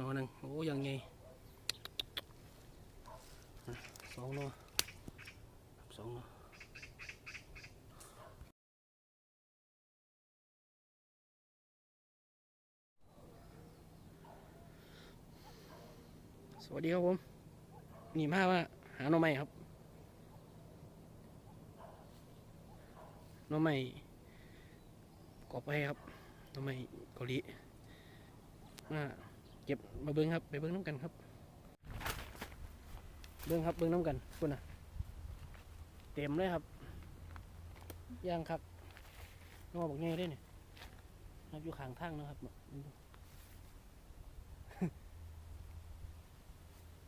นอหนึ่งโอ้ยังไงสองนอสองนอสวัสดีครับผมนี่มาว่าหาหน่อไม้ครับหน่อไม้กอบไปครับหน่อไม้เกาหลีมา ก็บมาเบิ้งครับ ไปเบิ้งน้ำกันครับ เบิ้งครับเบิ้งน้ำกันคุณน่ะเต็มเลยครับย่างครับนอบอกไงได้เนี่ยครับอยู่ข้างทางนะครับ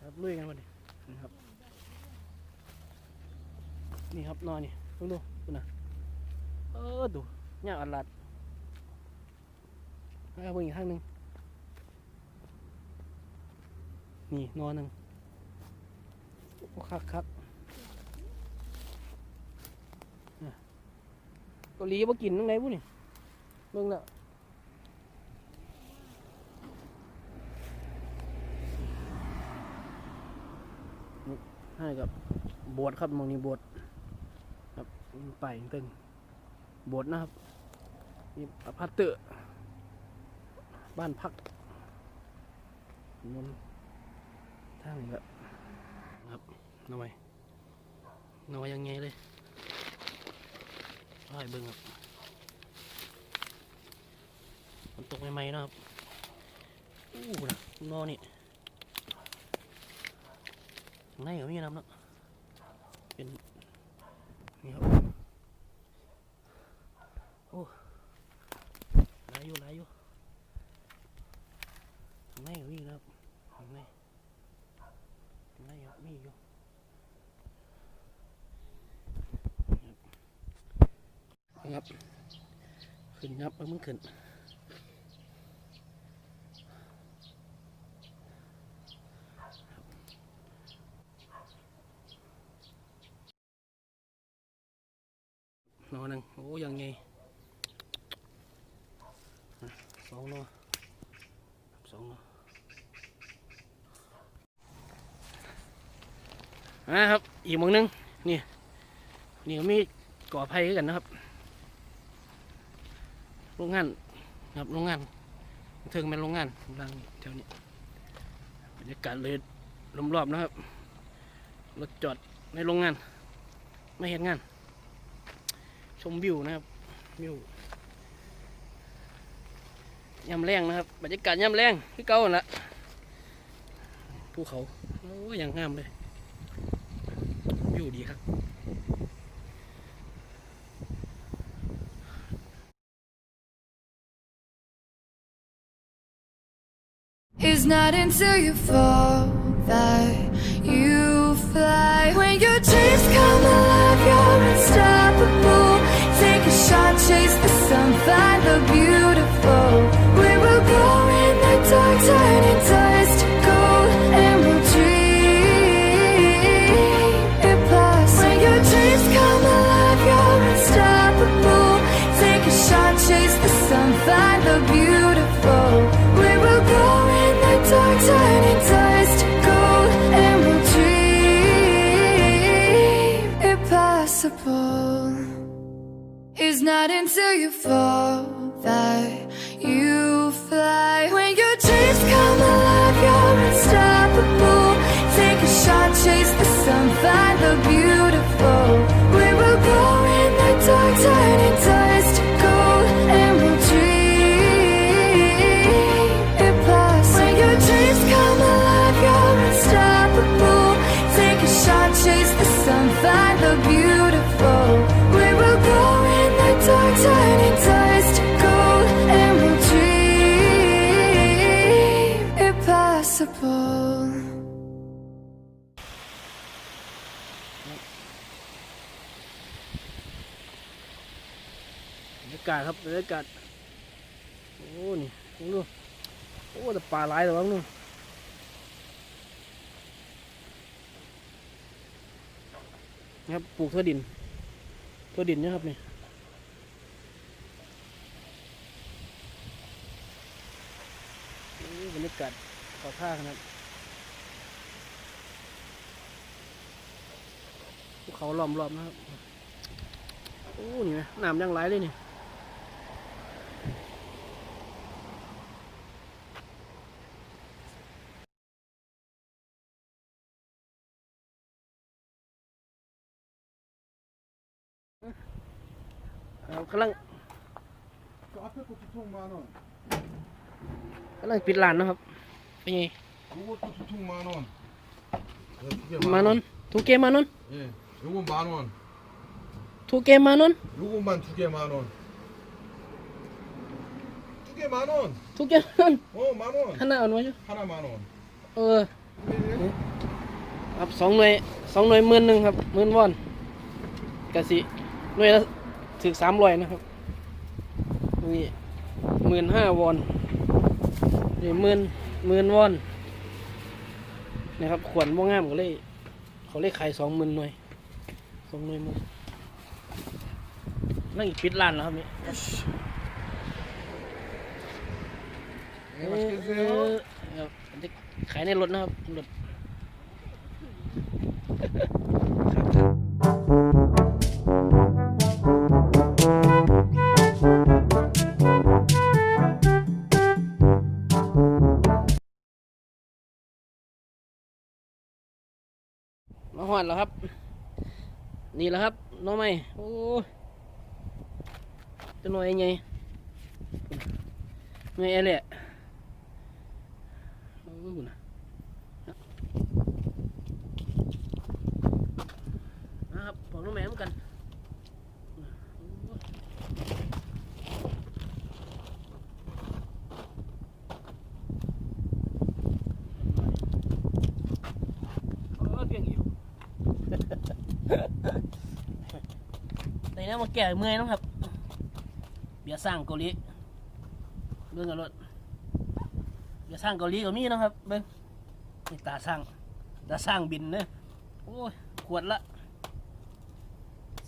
ครับลุยกันวันนี้นะครับ นี่ครับนอนนี่ดูดูดูนะเออดูเนี่ยอัดลัดแล้วเบิ่งอีกข้างหนึ่ง นี่นอนหนึ่งโอ้คักคักเกาหลีบ่กินตรงไหนบุนี่เบิ่งละให้กับบวชครับมองนี้บวชครับไปตึงบวชนะครับนี่อพาร์ตเตอร์บ้านพักนน ทางนี้ครับครับน้อยหน้อยยังไงเลยร้อยเบิ้งครับมันตกใหม่ๆนะครับอู้นะนอนี่ข้างในก็มีน้ำเนาะเป็นนี่ครับโอ้หลายอยู่หลายอยู่ข้างในก็มีนะครับข้างในข้างในครับมีอยู่ ครับ ขึ้นครับเอามึงขึ้นนอหนึ่งโอ้ยังไงสองนอสองนออ่าครับ อีกมองหนึงนี่นี่มีก่อไผ่กันนะครับ โรงงานครับโรงงานเทิงเป็นโรงงานดังแถวนี้บรรยากาศเลยลมรอบนะครับรถจอดในโรงงาน ไม่เห็นงาน ชมวิวนะครับวิวย่ำแรงนะครับบรรยากาศย่ำแรงที่เก่าหั่นละภูเขาโอ้ยอย่างงามเลยวิวดีครับ It's not until you fall that you fly. When impossible. It's not until you fall that you fly. When your dreams come alive, you're unstoppable. Take a shot, chase the sun, find the beautiful. We will go บรรยากาศครับบรรยากาศโอ้นี่ดูโอ้แต่ป่าหลายแต่ว่านู่นนะครับปลูกทั่วดินทั่วดินนะครับนี่บรรยากาศขอท่าขนาด เขาล้อมรอบนะครับ โอ้นี่นะน้ำยังไหลเลยนี่กำลังกำลังปิดลานนะครับ เป็นไง มานอนทุกเกมมานอน 예. 요건 만 원. ทูเกมานน 요것만 두 개 만 원. 두 개 만 원. ทูเกมานน 어, 만 원. ข้างหน้าเอาไว้อยู่ 하나 만 원. เออ 네. ครับสองหน่วยสองหน่วยหมื่นหนึ่งครับหมื่นวอนกะสิหน่วยละถึงสามร้อยนะครับนี่หมื่นห้าวอนนี่หมื่นหมื่นวอนนะครับขวนว่างามก็เลย เขาเลยขายสองหมื่นหน่วยสอ งนมนั่งอีกปิดร้านแล้วครับนี่ขายในรถนะครับรถมาหอนแล้วครับ นี่แหละครับน้องไม่โอ้จะหน่อยยังไงไม่เอเล่โอ้ยบุญนะนะครับบอกน้องแม่เหมือนกันโอ้ยเพียงอยู่ ในี้มาแก่เมื่อยนะครับ เบียร์สร้างเกาหลีเบิ่งกันรถเบียร์สร้างเกาหลีก็มีนะครับเบิ่งตาสร้างตาสร้างบินเนอะโอ้ยขวดละ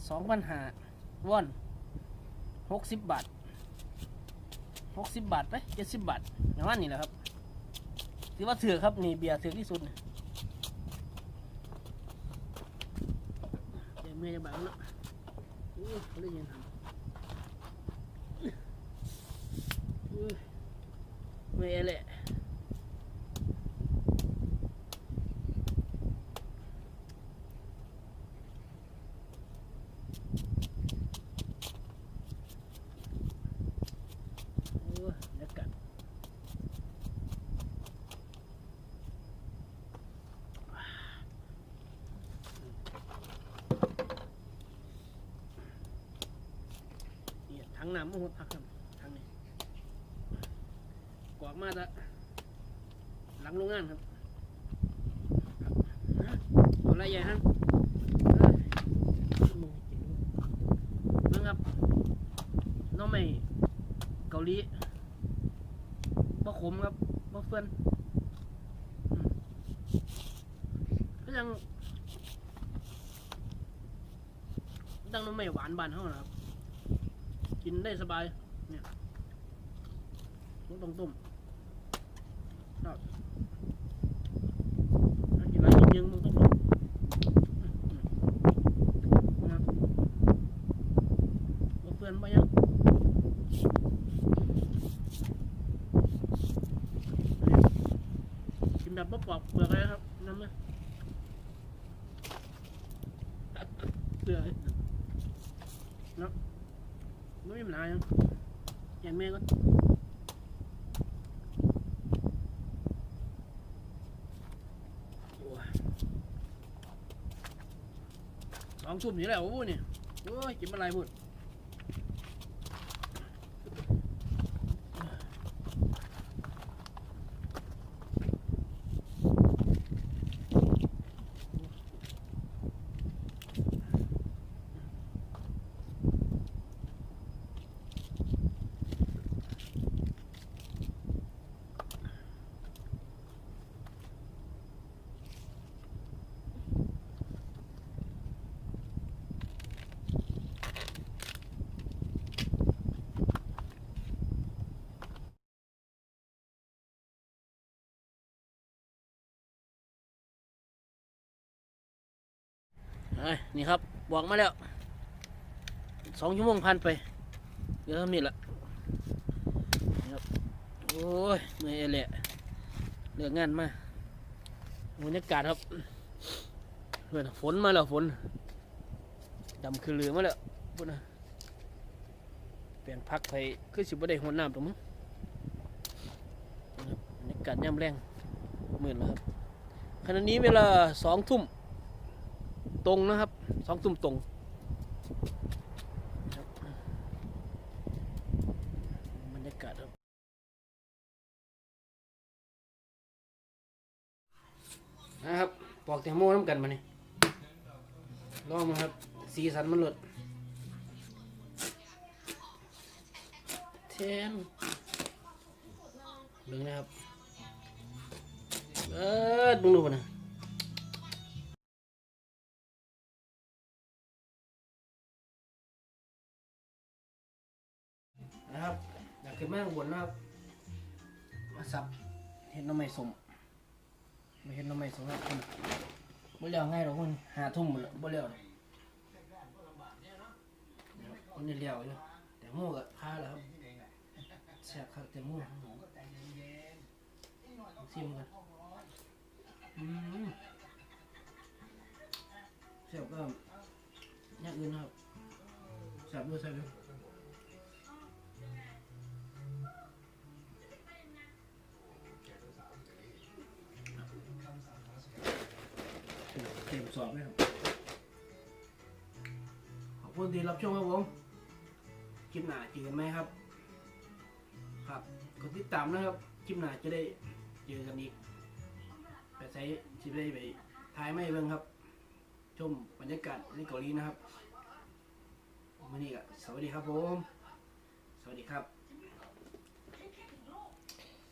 สองพันหาวอนหกสิบบาทหกสิบบาทไปเจ็ดสิบบาทอย่างนั้นนี่แหละครับถือว่าถือครับนี่เบียร์ถือที่สุดเดี๋ยวเมื่อยจะบังเนาะโอ้ยเขาได้ยินครับอุ้ยไม่เอแหละโอ้ยเดี๋ยวกัดเน้ำมันหัวพักครับถังนี้กวากมาจะหลังโรงงานครับครับฮะเอาอะไรใหญ่ฮะเอ้ยมึงครับน้องไม่เกาหลีบ่ขมครับบ่เฟื่อนก็ยังดังน้องไม่หวานบานเท่านะครับ กินได้สบาย เนี่ยต้องต้มต้มครับกินอะไรยิงๆมึงต้องต้มอืมอืมนะครับเพื่อนไปยังกินแบบบ่ปอกเปลือกเลยครับน้ำเลยเปลือกเลยเนาะ ไม่ มีปัญหายังแม่ก็สองทุ่มนี่แหละวโอ้ยนี่ยโอ้ยกินอะไรพูด อ้ยนี่ครับบอกมาแล้วสองชั่วโมงผ่านไปเดี๋ยวทำนี่ละนี่ครับโอ้ยเมื่อยแหละเลือกงานมาบรรยากาศครับเพื่อนฝนมาแล้วฝนดำคือเหลือมาแล้วพุ่นนะเปลี่ยนพักไปคือสิบ่ได้หัวน้ำตรงมั้งบรรยากาศย่ำแรงมืดแล้วครับขณะนี้เวลาสองทุ่ม ตรงนะครับสองทุ่มตรงบรรยากาศครับนะครับปอกแตงโมน้ำกันมาเนี่ยลองมาครับ สีสันมันหลดเทนเบิ่งนะครับเออดูดูนะ ขึ้นมาข้างบนนะครับ มาสับเห็ดน้ำไม้สมไม่เห็ดน้ำไม้สมครับคุณบ่เลี้ยวง่ายหรอกคุณหาทุ่มหมดแล้วบ่เลี้ยวเลยคนนี้เลี้ยวอยู่แต่หมูก็พาแล้วครับแซ่บครับแต่หมูชิมกันอืมเสียบก็อย่างอื่นครับเสียบด้วยใช่ไหมเสอบเลยครับ ขอบคุณที่รับชมครับผม คลิปหน้าเจอกันไหมครับ ครับกดติดตามนะครับ คลิปหน้าจะได้เจอกันอีก ไปใช้ชิปได้ไปถ่ายไม่เบิ่งครับ ชมบรรยากาศในเกาหลีนะครับวันนี้ก็สวัสดีครับผม สวัสดีครับ